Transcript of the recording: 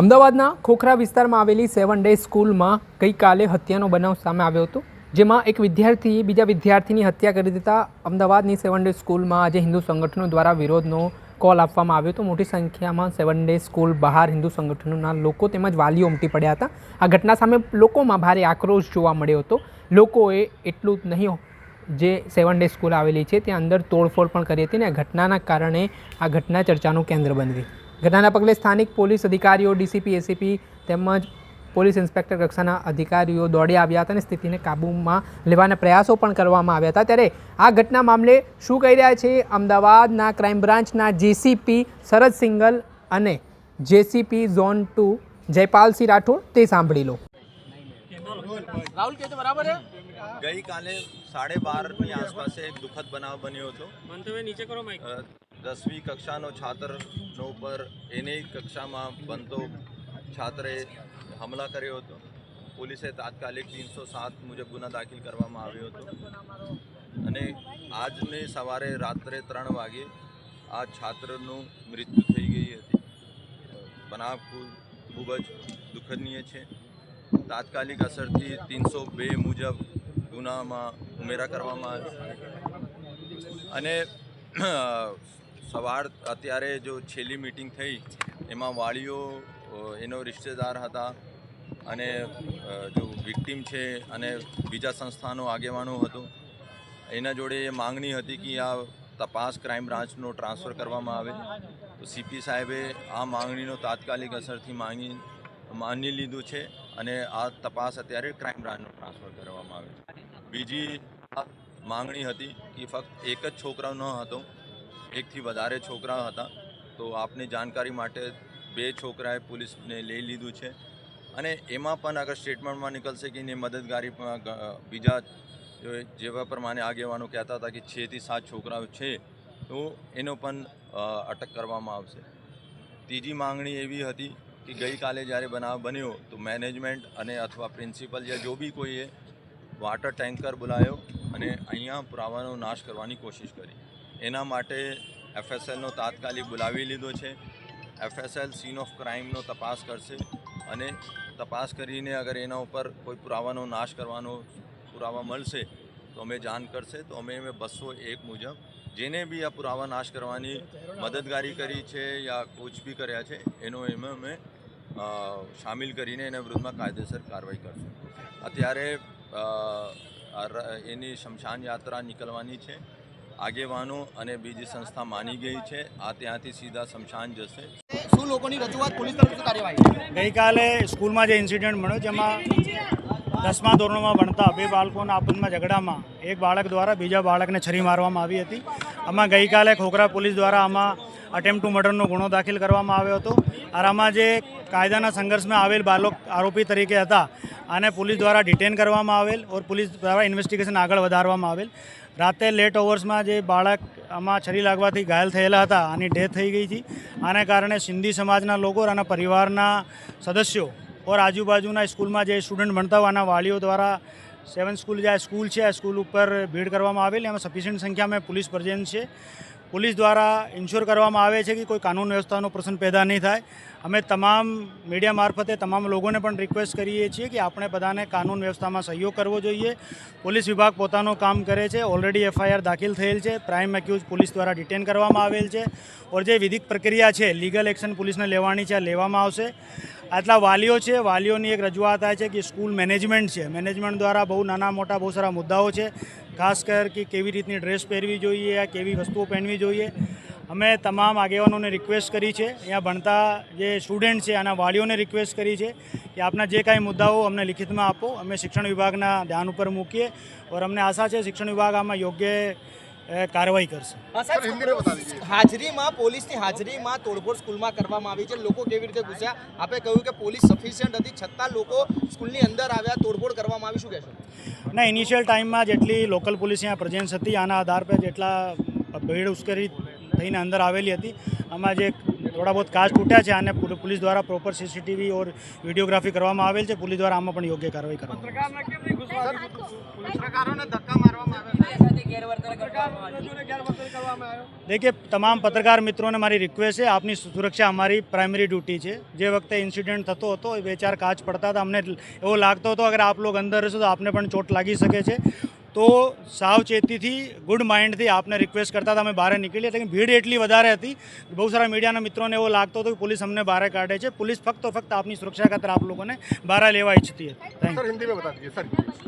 અમદાવાદના ખોખરા વિસ્તારમાં આવેલી સેવન ડે સ્કૂલમાં ગઈકાલે હત્યાનો બનાવ સામે આવ્યો હતો, જેમાં એક વિદ્યાર્થીએ બીજા વિદ્યાર્થીની હત્યા કરી દેતા અમદાવાદની સેવન ડે સ્કૂલમાં આજે હિન્દુ સંગઠનો દ્વારા વિરોધનો કોલ આપવામાં આવ્યો હતો. મોટી સંખ્યામાં સેવન ડે સ્કૂલ બહાર હિન્દુ સંગઠનોના લોકો તેમજ વાલીઓ ઉમટી પડ્યા હતા. આ ઘટના સામે લોકોમાં ભારે આક્રોશ જોવા મળ્યો હતો. લોકોએ એટલું જ નહીં, જે સેવન ડે સ્કૂલ આવેલી છે ત્યાં અંદર તોડફોડ પણ કરી હતી ને ઘટનાના કારણે આ ઘટના ચર્ચાનું કેન્દ્ર બની ઘટનાના પગલે સ્થાનિક પોલીસ અધિકારીઓ ડીસીપી એસીપી તેમજ પોલીસ ઇન્સ્પેક્ટર કક્ષાના અધિકારીઓ દોડી આવ્યા હતા અને સ્થિતિને કાબૂમાં લેવાના પ્રયાસો પણ કરવામાં આવ્યા હતા. ત્યારે આ ઘટના મામલે શું કહી રહ્યા છે? અમદાવાદના ક્રાઇમ બ્રાન્ચના જેસીપી શરદ સિંગલ અને JCP zone two Jaypalsinh Rathod તે સાંભળી લો. રાહુલ કે બરાબર છે? ગઈકાલે સાડે બારની આસપાસ એક દુઃખદ બનાવ બન્યો હતો. મંતવ્ય નીચે કરો દસમી કક્ષાનો છાત્રનો ઉપર એની કક્ષામાં બનતો છાત્રે હમલા કર્યો હતો. પોલીસે તાત્કાલિક ત્રણસો સાત મુજબ ગુના દાખલ કરવામાં આવ્યો હતો. અને આજને સવારે રાત્રે ત્રણ વાગે આ છાત્રનું મૃત્યુ થઈ ગઈ હતી. બનાવ ખૂબ જ દુઃખનીય છે. તાત્કાલિક અસરથી ત્રણસો બે મુજબ ગુનામાં ઉમેરા કરવામાં આવ્યો. અને સવાર અત્યારે જો છેલ્લી મિટિંગ થઈ, એમાં વાળીઓ એનો રિશ્તેદાર હતા અને જો વિક્ટીમ છે અને બીજા સંસ્થાનો આગેવાનો હતો. એના જોડે એ માંગણી હતી કે આ તપાસ ક્રાઇમ બ્રાન્ચનો ટ્રાન્સફર કરવામાં આવે. તો સીપી સાહેબે આ માંગણીનો તાત્કાલિક અસરથી માંગી માની લીધું છે અને આ તપાસ અત્યારે ક્રાઇમ બ્રાન્ચનો ટ્રાન્સફર કરવામાં આવે છે. બીજી માંગણી હતી કે ફક્ત એક જ છોકરો ન હતો એકથી વધારે છોકરા હતા. તો આપની જાણકારી માટે બે છોકરાએ પોલીસને લઈ લીધું છે. અને એમાં પણ અગર સ્ટેટમેન્ટમાં નીકળશે કે એની મદદગારી બીજા જેવા પ્રમાણે આગેવાનો કહેતા હતા કે છથી સાત છોકરાઓ છે, તો એનો પણ અટક કરવામાં આવશે. ત્રીજી માંગણી એવી હતી કે ગઈકાલે જ્યારે બનાવ બન્યો, તો મેનેજમેન્ટ અને અથવા પ્રિન્સિપલ યા જો બી કોઈએ વાટર ટેન્કર બોલાયો અને અહીંયા પુરાવાનો નાશ કરવાની કોશિશ કરી. એના માટે એફએસએલનો તાત્કાલિક બોલાવી લીધો છે. એફએસએલ સીન ઓફ ક્રાઇમનો તપાસ કરશે અને તપાસ કરીને અગર એના ઉપર કોઈ પુરાવાનો નાશ કરવાનો પુરાવા મળશે તો અમે જાણ કરશે. તો અમે અમે બસો એક મુજબ જેને બી આ પુરાવા નાશ કરવાની મદદગારી કરી છે યા કોચ બી કર્યા છે, એનો એમાં અમે સામેલ કરીને એના વિરુદ્ધમાં કાયદેસર કાર્યવાહી કરશું. અત્યારે એની શમશાન યાત્રા નીકળવાની છે. આગેવાનો અને બીજી સંસ્થા માની ગઈ છે. આ ત્યાંથી સીધા શમશાન જશે. શું લોકોની રજૂઆત પોલીસ તરફથી કાર્યવાહી ગઈકાલે સ્કૂલમાં જે ઇન્સિડન્ટ મળ્યો જેમાં દસમા ધોરણમાં ભણતા બે બાળકોના આપસમાં ઝઘડામાં એક બાળક દ્વારા બીજા બાળકને છરી મારવામાં આવી હતી. આમાં ગઈકાલે ખોખરા પોલીસ દ્વારા આમાં અટેમ્પ ટુ મર્ડરનો ગુનો દાખલ કરવામાં આવ્યો હતો. અને આમાં જે કાયદાના સંઘર્ષમાં આવેલ બાળક આરોપી તરીકે હતા આને પોલીસ દ્વારા ડિટેન કરવામાં આવેલ ઓર પોલીસ દ્વારા ઇન્વેસ્ટિગેશન આગળ વધારવામાં આવેલ. રાતે લેટ ઓવર્સમાં જે બાળક આમાં છરી લાગવાથી ઘાયલ થયેલા હતા, આની ડેથ થઈ ગઈ હતી. આને કારણે સિંધી સમાજના લોકો અને પરિવારના સદસ્યો ઓર આજુબાજુના સ્કૂલમાં જે સ્ટુડન્ટ ભણતા હોય આના વાલીઓ દ્વારા સેવન સ્કૂલ જે આ સ્કૂલ છે, આ સ્કૂલ ઉપર ભીડ કરવામાં આવેલી. એમાં સફિશિયન્ટ સંખ્યામાં પોલીસ પ્રેઝન્ટ છે. પોલીસ દ્વારા ઇન્શ્યોર કરવામાં આવે છે કે કોઈ કાનૂન વ્યવસ્થાનો પ્રશ્ન પેદા નહીં થાય. અમે તમામ મીડિયા મારફતે તમામ લોકોને પણ રિક્વેસ્ટ કરીએ છીએ કે આપણે બધાને કાનૂન વ્યવસ્થામાં સહયોગ કરવો જોઈએ. પોલીસ વિભાગ પોતાનું કામ કરે છે. ઓલરેડી એફઆઈઆર દાખલ થયેલ છે. પ્રાઇમ એક્યુઝ પોલીસ દ્વારા ડિટેન કરવામાં આવેલ છે. ઓર જે વિધિક પ્રક્રિયા છે લીગલ એક્શન પોલીસને લેવાની છે લેવામાં આવશે. આટલા વાલીઓ છે, વાલીઓની એક રજૂઆત આ છે કે સ્કૂલ મેનેજમેન્ટ છે. મેનેજમેન્ટ દ્વારા બહુ નાના મોટા બહુ સારા મુદ્દાઓ છે, ખાસ કર કે કેવી રીતની ડ્રેસ પહેરવી જોઈએ કેવી વસ્તુઓ પહેરવી જોઈએ. અમે તમામ આગેવાનોને રિક્વેસ્ટ કરી છે. અહીંયા ભણતા જે સ્ટુડન્ટ છે, આના વાલીઓને રિક્વેસ્ટ કરી છે કે આપના જે કાંઈ મુદ્દાઓ અમને લિખિતમાં આપો. અમે શિક્ષણ વિભાગના ધ્યાન ઉપર મૂકીએ. ઓર અમને આશા છે, શિક્ષણ વિભાગ આમાં યોગ્ય કાર્યવાહી કરશે. હાજરીમાં પોલીસની હાજરીમાં તોડફોડ સ્કૂલમાં કરવામાં આવી છે. લોકો કેવી રીતે ઘૂસ્યા? આપે કહ્યું કે પોલીસ સફિશિયન્ટ હતી છતાં લોકો સ્કૂલની અંદર આવ્યા તોડફોડ કરવામાં આવી. શું કહેશો? ના ઇનિશિયલ ટાઈમમાં જેટલી લોકલ પોલીસ અહીંયા પ્રેઝન્સ હતી આના આધાર પર જેટલા ભીડ ઉશ્કેરી થઈને અંદર આવેલી હતી આમાં જે થોડા બહુ કાચ તૂટ્યા છે અને પુલ- પોલીસ દ્વારા પ્રોપર સીસીટીવી ઓર વિડીયોગ્રાફી કરવામાં આવેલ છે. પોલીસ દ્વારા આમાં પણ યોગ્ય કાર્યવાહી કરવામાં આવે છે. પત્રકારોને ધક્કા મારવામાં આવ્યા देखिए તમામ પત્રકાર મિત્રોને મારી રિક્વેસ્ટ છે આપની સુરક્ષા અમારી પ્રાઇમરી ડ્યુટી છે જે વખતે ઇન્સિડન્ટ થતો હતો એ બે ચાર કાચ પડતા હતા અમને એવો લાગતો હતો અગર આપ લોગ અંદર રહેશો તો આપને પણ ચોટ લાગી શકે છે તો સાવચેતીથી ગુડ માઇન્ડથી આપને રિક્વેસ્ટ કરતા હતા અમે બહાર નીકળીએ લેકિન ભીડ એટલી વધારે હતી બહુ સારા મીડિયાના મિત્રોને એવો લાગતો હતો કે પોલીસ અમને બહાર કાઢે છે પોલીસ ફક્ત ફક્ત આપની સુરક્ષા ખાતર આપ લોકોને બહાર લેવા ઈચ્છતી હતી થેન્ક યુ